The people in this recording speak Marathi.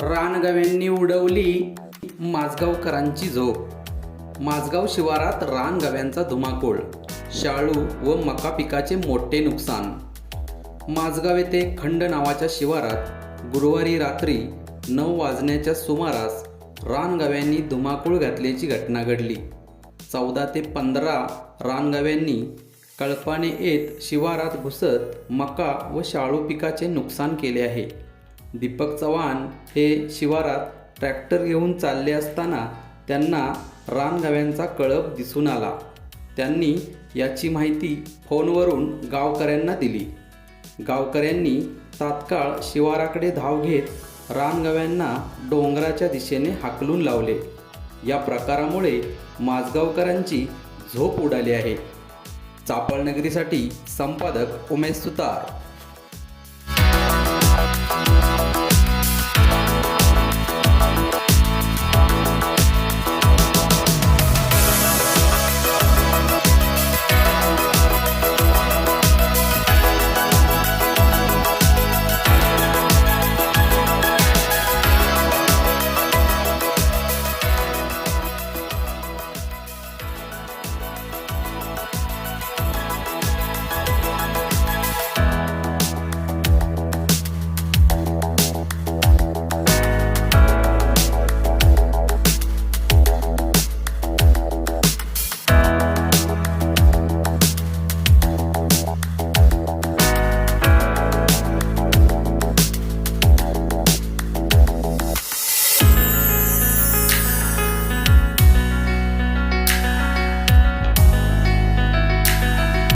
रानगव्यांनी उडवली माझगावकरांची झोप. माझगाव शिवारात रानगव्यांचा धुमाकूळ शाळू व मका पिकाचे मोठे नुकसान. माझगाव येथे खंड नावाच्या शिवारात गुरुवारी रात्री नऊ वाजण्याच्या सुमारास रानगव्यांनी धुमाकूळ घातल्याची घटना घडली. चौदा ते पंधरा रानगव्यांनी कळपाने येत शिवारात घुसत मका व शाळू पिकाचे नुकसान केले आहे. दीपक चव्हाण हे शिवारात ट्रॅक्टर घेऊन चालले असताना त्यांना रानगव्यांचा कळप दिसून आला. त्यांनी याची माहिती फोनवरून गावकऱ्यांना दिली. गावकऱ्यांनी तात्काळ शिवाराकडे धाव घेत रानगव्यांना डोंगराच्या दिशेने हाकलून लावले. या प्रकारामुळे माझगावकरांची झोप उडाली आहे. चापळनगरीसाठी संपादक उमेश सुतार.